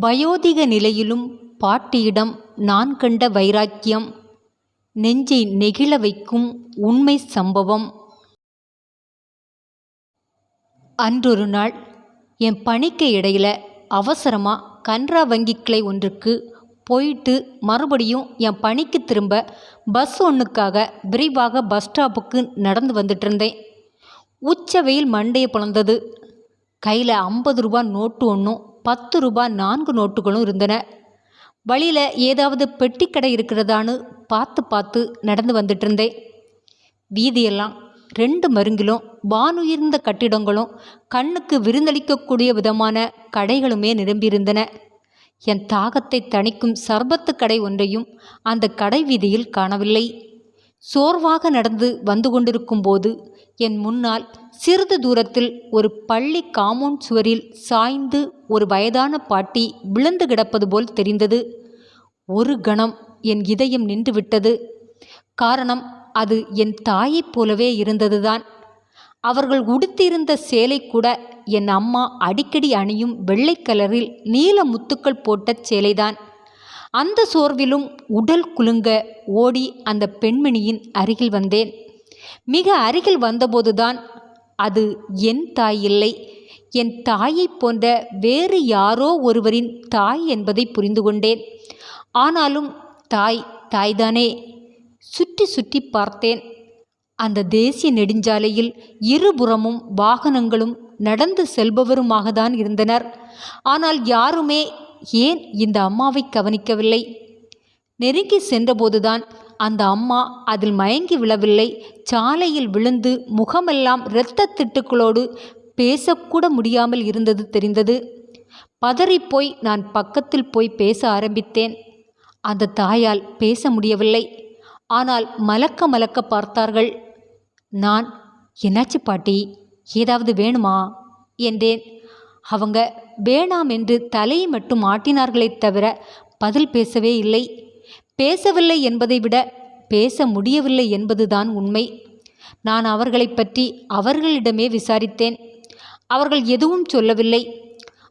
வயோதிக நிலையிலும் பாட்டியிடம் நான் கண்ட வைராக்கியம் நெஞ்சை நெகிழ வைக்கும் உண்மை சம்பவம். அன்றொரு நாள் என் பணிக்கு இடையில அவசரமாக கனரா வங்கி கிளை ஒன்றுக்கு போயிட்டு மறுபடியும் என் பணிக்கு திரும்ப பஸ் ஒன்றுக்காக விரைவாக பஸ் ஸ்டாப்புக்கு நடந்து வந்துட்டு இருந்தேன். உச்ச வெயில் மண்டையை பிளந்தது கையில் ஐம்பது ரூபா நோட்டு ஒன்றும் பத்து ரூபாய் நான்கு நோட்டுகளும் இருந்தன. வழியில் ஏதாவது பெட்டி கடை இருக்கிறதான்னு பார்த்து பார்த்து நடந்து வந்துட்டு இருந்தேன் வீதியெல்லாம் ரெண்டு மருங்கிலும் வானுயர்ந்த கட்டிடங்களும் கண்ணுக்கு விருந்தளிக்கக்கூடிய விதமான கடைகளுமே நிரம்பியிருந்தன. என் தாகத்தை தணிக்கும் சர்பத்து கடை ஒன்றையும் அந்த கடை வீதியில் காணவில்லை. சோர்வாக நடந்து வந்து கொண்டிருக்கும் போது என் முன்னால் சிறிது தூரத்தில் ஒரு பள்ளி காம்பவுண்ட் சுவரில் சாய்ந்து ஒரு வயதான பாட்டி விழுந்து கிடப்பது போல் தெரிந்தது. ஒரு கணம் என் இதயம் நின்றுவிட்டது காரணம் அது என் தாயைப் போலவே இருந்ததுதான். அவர்கள் உடுத்தியிருந்த சேலை கூட என் அம்மா அடிக்கடி அணியும் வெள்ளை கலரில் நீல முத்துக்கள் போட்ட சேலைதான். அந்த சோர்விலும் உடல் குலுங்க ஓடி அந்த பெண்மணியின் அருகில் வந்தேன். மிக அருகில் வந்தபோதுதான் அது என் தாய் இல்லை. என் தாயைப் போன்ற வேறு யாரோ ஒருவரின் தாய் என்பதை புரிந்து கொண்டேன். ஆனாலும் தாய் தாய்தானே. சுற்றி சுற்றி பார்த்தேன். அந்த தேசிய நெடுஞ்சாலையில் இருபுறமும் வாகனங்களும் நடந்து செல்பவருமாக தான் இருந்தனர். ஆனால் யாருமே ஏன் இந்த அம்மாவை கவனிக்கவில்லை? நெருங்கி சென்றபோதுதான் அந்த அம்மா அதில் மயங்கி விழவில்லை. சாலையில் விழுந்து முகமெல்லாம் இரத்த திட்டுக்களோடு பேசக்கூட முடியாமல் இருந்தது தெரிந்தது. பதறிப்போய் நான் பக்கத்தில் போய் பேச ஆரம்பித்தேன். அந்த தாயால் பேச முடியவில்லை. ஆனால் மலக்க மலக்க பார்த்தார்கள். நான் என்னாச்சு பாட்டி? ஏதாவது வேணுமா? என்றேன். அவங்க வேணாம் என்று தலையை மட்டும் ஆட்டினார்களே தவிர பதில் பேசவே இல்லை. பேசவில்லை என்பதை விட பேச முடியவில்லை என்பதுதான் உண்மை. நான் அவர்களை பற்றி அவர்களிடமே விசாரித்தேன். அவர்கள் எதுவும் சொல்லவில்லை.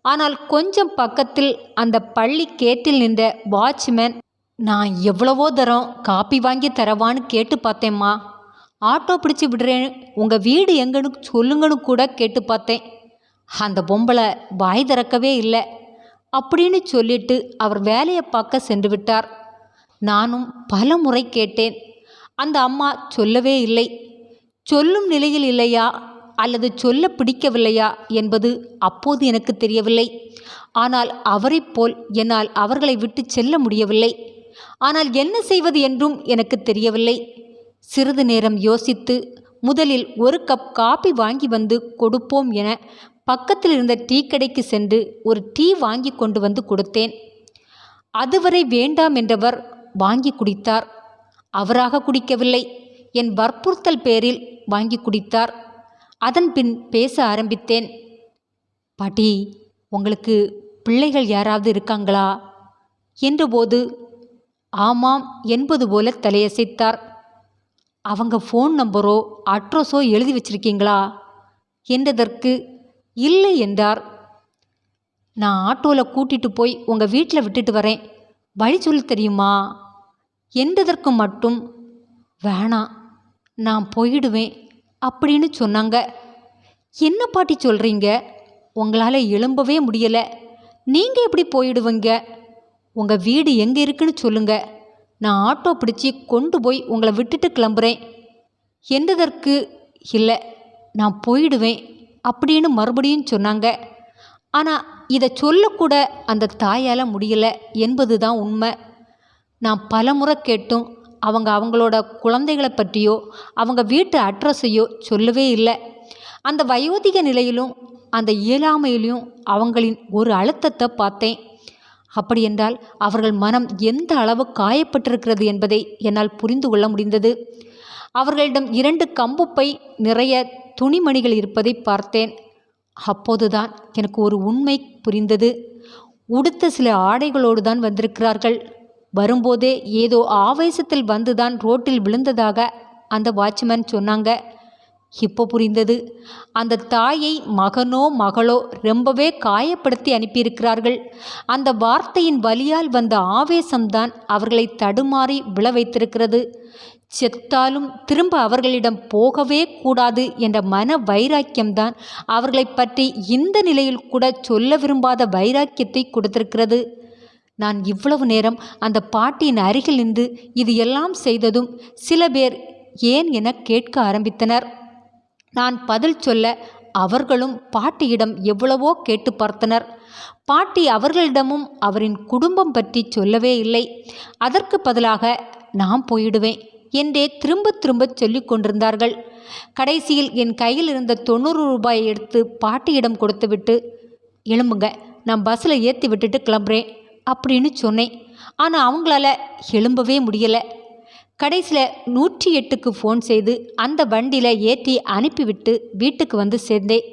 ஆனால் கொஞ்சம் பக்கத்தில் அந்த பள்ளி கேட்டில் நின்ற வாட்ச்மேன் நான் எவ்வளவோ தரம் காப்பி வாங்கி தரவான்னு கேட்டு பார்த்தேம்மா. ஆட்டோ பிடிச்சி விடுறேன் உங்கள் வீடு எங்கன்னு சொல்லுங்கன்னு கூட கேட்டு பார்த்தேன். அந்த பொம்பளை வாய் திறக்கவே இல்லை. அப்படின்னு சொல்லிட்டு அவர் வேலையை பார்க்க சென்று விட்டார். நானும் பல முறை கேட்டேன். அந்த அம்மா சொல்லவே இல்லை. சொல்லும் நிலையில் இல்லையா? அல்லது சொல்ல பிடிக்கவில்லையா? என்பது அப்போது எனக்கு தெரியவில்லை. ஆனால் அவரைப் போல் என்னால் அவர்களை விட்டு செல்ல முடியவில்லை. ஆனால் என்ன செய்வது என்றும் எனக்கு தெரியவில்லை. சிறிது நேரம் யோசித்து முதலில் ஒரு கப் காபி வாங்கி வந்து கொடுப்போம் என பக்கத்தில் இருந்த டீ கடைக்கு சென்று ஒரு டீ வாங்கி கொண்டு வந்து கொடுத்தேன். அதுவரை வேண்டாம் என்றவர் வாங்கி குடித்தார். அவராக குடிக்கவில்லை. என் வற்புறுத்தல் பேரில் வாங்கி குடித்தார். அதன் பின் பேச ஆரம்பித்தேன். பாட்டி உங்களுக்கு பிள்ளைகள் யாராவது இருக்காங்களா? என்றபோது ஆமாம் என்பது போல தலையசைத்தார். அவங்க ஃபோன் நம்பரோ அட்ரஸோ எழுதி வச்சிருக்கீங்களா? என்றதற்கு இல்லை என்றார். நான் ஆட்டோவில் கூட்டிட்டு போய் உங்கள் வீட்டில் விட்டுட்டு வரேன். வழி சொல்ல தெரியுமா? என்றதற்கு மட்டும் வேணாம் நான் போயிடுவேன் அப்படின்னு சொன்னாங்க. என்ன பாட்டி சொல்கிறீங்க உங்களால் எழும்பவே முடியலை. நீங்கள் எப்படி போயிடுவீங்க? உங்கள் வீடு எங்கே இருக்குன்னு சொல்லுங்க. நான் ஆட்டோ பிடிச்சி கொண்டு போய் உங்களை விட்டுட்டு கிளம்புறேன். என்றதற்கு இல்லை நான் போயிடுவேன் அப்படின்னு மறுபடியும் சொன்னாங்க. ஆனால் இதை சொல்லக்கூட அந்த தாயால் முடியல என்பது தான் உண்மை. நான் பலமுறை கேட்டும் அவங்க அவங்களோட குழந்தைகளை பற்றியோ அவங்க வீட்டு அட்ரஸையோ சொல்லவே இல்லை. அந்த வயோதிக நிலையிலும் அந்த இயலாமையிலும் அவங்களின் ஒரு அழுத்தத்தை பார்த்தேன். அப்படியென்றால் அவர்கள் மனம் எந்த அளவு காயப்பட்டிருக்கிறது என்பதை என்னால் புரிந்து கொள்ள முடிந்தது. அவர்களிடம் இரண்டு கம்புப்பை நிறைய துணிமணிகள் இருப்பதை பார்த்தேன். அப்போதுதான் எனக்கு ஒரு உண்மை புரிந்தது. உடுத்த சில ஆடைகளோடு தான் வந்திருக்கிறார்கள். வரும்போதே ஏதோ ஆவேசத்தில் வந்துதான் ரோட்டில் விழுந்ததாக அந்த வாட்ச்மேன் சொன்னாங்க. இப்போ புரிந்தது. அந்த தாயை மகனோ மகளோ ரொம்பவே காயப்படுத்தி அனுப்பியிருக்கிறார்கள். அந்த வார்த்தையின் வலியால் வந்த ஆவேசம்தான் அவர்களை தடுமாறி விழ வைத்திருக்கிறது. செத்தாலும் திரும்ப அவர்களிடம் போகவே கூடாது என்ற மன வைராக்கியம்தான் அவர்களை பற்றி இந்த நிலையில் கூட சொல்ல விரும்பாத வைராக்கியத்தை கொடுத்திருக்கிறது. நான் இவ்வளவு நேரம் அந்த பாட்டியின் அருகில் நின்று இது எல்லாம் செய்ததும் சில பேர் ஏன் என கேட்க ஆரம்பித்தனர். நான் பதில் சொல்ல அவர்களும் பாட்டியிடம் எவ்வளவோ கேட்டு பார்த்தனர். பாட்டி அவர்களிடமும் அவரின் குடும்பம் பற்றி சொல்லவே இல்லை. அதற்கு பதிலாக நான் போயிடுவேன் என்றே திரும்ப திரும்ப சொல்லிக் கொண்டிருந்தார்கள். கடைசியில் என் கையில் இருந்த தொண்ணூறு ரூபாயை எடுத்து பாட்டியிடம் கொடுத்துவிட்டு எழும்புங்க நான் பஸ்ஸில் ஏற்றி விட்டுட்டு கிளம்புறேன் அப்படின்னு சொன்னேன். ஆனால் அவங்களால எழும்பவே முடியலை. கடைசியில் நூற்றி எட்டுக்கு ஃபோன் செய்து அந்த வண்டியில் ஏற்றி அனுப்பிவிட்டு வீட்டுக்கு வந்து சேர்ந்தேன்.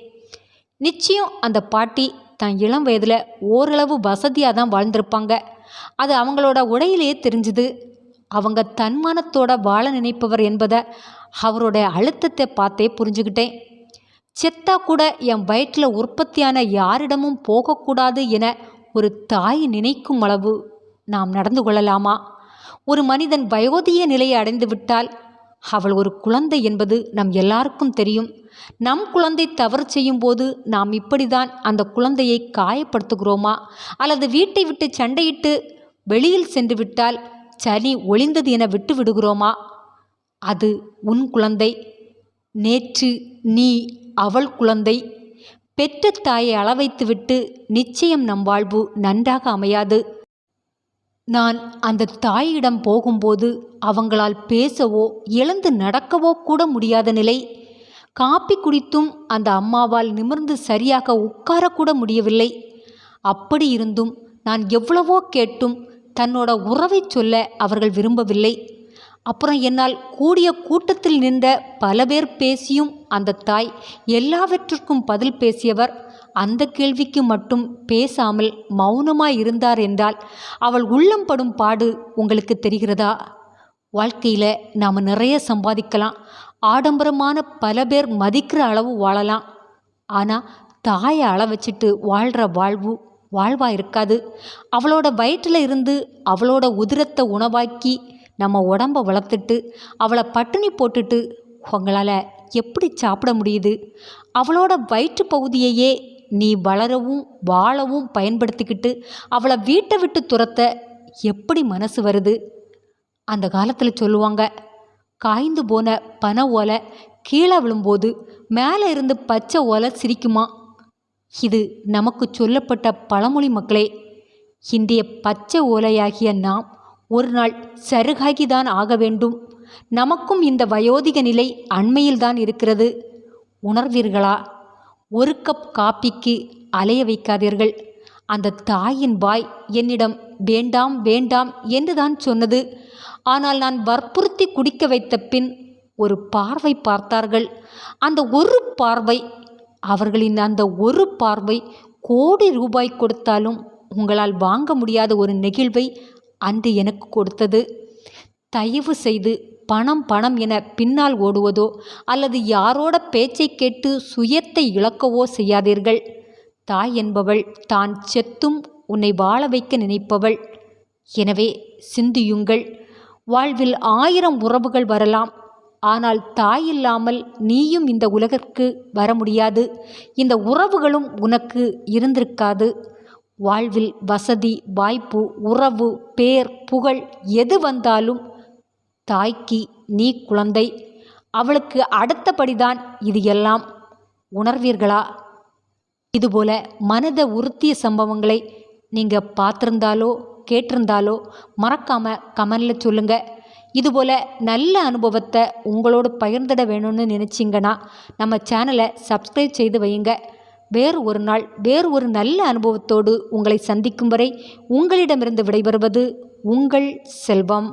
நிச்சயம் அந்த பாட்டி தான் இளம் வயதில் ஓரளவு வசதியாக தான் வாழ்ந்திருப்பாங்க. அது அவங்களோட உடையிலேயே தெரிஞ்சுது. அவங்க தன்மானத்தோட வாழ நினைப்பவர் என்பதை அவரோட அழுத்தத்தை பார்த்தே புரிஞ்சுக்கிட்டேன் செத்தா கூட என் வயிற்றில் உற்பத்தியான யாரிடமும் போகக்கூடாது என ஒரு தாய் நினைக்கும் அளவு நாம் நடந்து கொள்ளலாமா? ஒரு மனிதன் வயோதிய நிலையை அடைந்து விட்டால் அவள் ஒரு குழந்தை என்பது நம் எல்லாருக்கும் தெரியும். நம் குழந்தை தவறு செய்யும் போது நாம் இப்படிதான் அந்த குழந்தையை காயப்படுத்துகிறோமா? அல்லது வீட்டை விட்டு சண்டையிட்டு வெளியில் சென்று விட்டால் சளி ஒளிந்தது என விட்டு விடுகிறோமா? அது உன் குழந்தை. நேற்று நீ அவள் குழந்தை. பெற்ற தாயை அளவைத்துவிட்டு நிச்சயம் நம் வாழ்வு நன்றாக அமையாது. நான் அந்த தாயிடம் போகும்போது அவங்களால் பேசவோ எழுந்து நடக்கவோ கூட முடியாத நிலை. காப்பி குடித்தும் அந்த அம்மாவால் நிமிர்ந்து சரியாக உட்காரக்கூட முடியவில்லை. அப்படி இருந்தும் நான் எவ்வளவோ கேட்டும் தன்னோட உறவை சொல்ல அவர்கள் விரும்பவில்லை. அப்புறம் என்னால் கூடிய கூட்டத்தில் நின்ற பல பேர் பேசியும் அந்த தாய் எல்லாவற்றிற்கும் பதில் பேசியவர் அந்த கேள்விக்கு மட்டும் பேசாமல் மௌனமாய் இருந்தார் என்றால் அவள் உள்ளம் படும் பாடு உங்களுக்கு தெரிகிறதா? வாழ்க்கையில் நாம் நிறைய சம்பாதிக்கலாம். ஆடம்பரமான பல பேர் மதிக்கிற அளவு வாழலாம். ஆனால் தாயை அள வச்சுட்டு வாழ்கிற வாழ்வு வாழ்வாக இருக்காது. அவளோட வயிற்றில் இருந்து அவளோட உதிரத்தை உணவாக்கி நம்ம உடம்ப வளர்த்துட்டு அவளை பட்டினி போட்டுட்டு உங்களால் எப்படி சாப்பிட முடியுது? அவளோட வயிற்று பகுதியையே நீ வளரவும் வாழவும் பயன்படுத்திக்கிட்டு அவளை வீட்டை விட்டு துரத்த எப்படி மனசு வருது? அந்த காலத்தில் சொல்லுவாங்க காய்ந்து போன பனை ஓலை கீழே விழும்போது மேலே இருந்து பச்சை ஓலை சிரிக்குமா? இது நமக்கு சொல்லப்பட்ட பழமொழி மக்களே இன்றைய பச்சை ஓலையாகிய நாம் ஒரு நாள் சருகாகிதான் ஆக வேண்டும். நமக்கும் இந்த வயோதிக நிலை அண்மையில்தான் இருக்கிறது. உணர்வீர்களா? ஒரு கப் காப்பிக்கு அலைய வைக்காதீர்கள். அந்த தாயின் பாய் என்னிடம் வேண்டாம் வேண்டாம் என்றுதான் சொன்னது. ஆனால் நான் வற்புறுத்தி குடிக்க வைத்த பின் ஒரு பார்வை பார்த்தார்கள். அந்த ஒரு பார்வை அவர்களின் அந்த ஒரு பார்வை கோடி ரூபாய் கொடுத்தாலும் உங்களால் வாங்க முடியாத ஒரு நெகிழ்வை அன்று எனக்கு கொடுத்தது. தயவு செய்து பணம் பணம் என பின்னால் ஓடுவதோ அல்லது யாரோட பேச்சை கேட்டு சுயத்தை இழக்கவோ செய்யாதீர்கள். தாய் என்பவள் தான் செத்தும் உன்னை வாழ வைக்க நினைப்பவள். எனவே சிந்தியுங்கள். வாழ்வில் ஆயிரம் உறவுகள் வரலாம். ஆனால் தாய் இல்லாமல் நீயும் இந்த உலகிற்கு வர முடியாது. இந்த உறவுகளும் உனக்கு இருந்திருக்காது. வாழ்வில் வசதி வாய்ப்பு உறவு பேர் புகழ் எது வந்தாலும் தாய்க்கு நீ குழந்தை. அவளுக்கு அடுத்தபடிதான் இது எல்லாம். உணர்வீர்களா? இதுபோல மனதை உறுத்திய சம்பவங்களை நீங்கள் பார்த்துருந்தாலோ கேட்டிருந்தாலோ மறக்காமல் கமெண்டில் சொல்லுங்கள் இதுபோல் நல்ல அனுபவத்தை உங்களோடு பகிர்ந்திட வேணும்னு நினச்சிங்கன்னா நம்ம சேனலை சப்ஸ்கிரைப் செய்து வையுங்க. வேறு ஒரு நாள் வேறு ஒரு நல்ல அனுபவத்தோடு உங்களை சந்திக்கும் வரை உங்களிடமிருந்து விடைபெறுவது உங்கள் செல்வம்.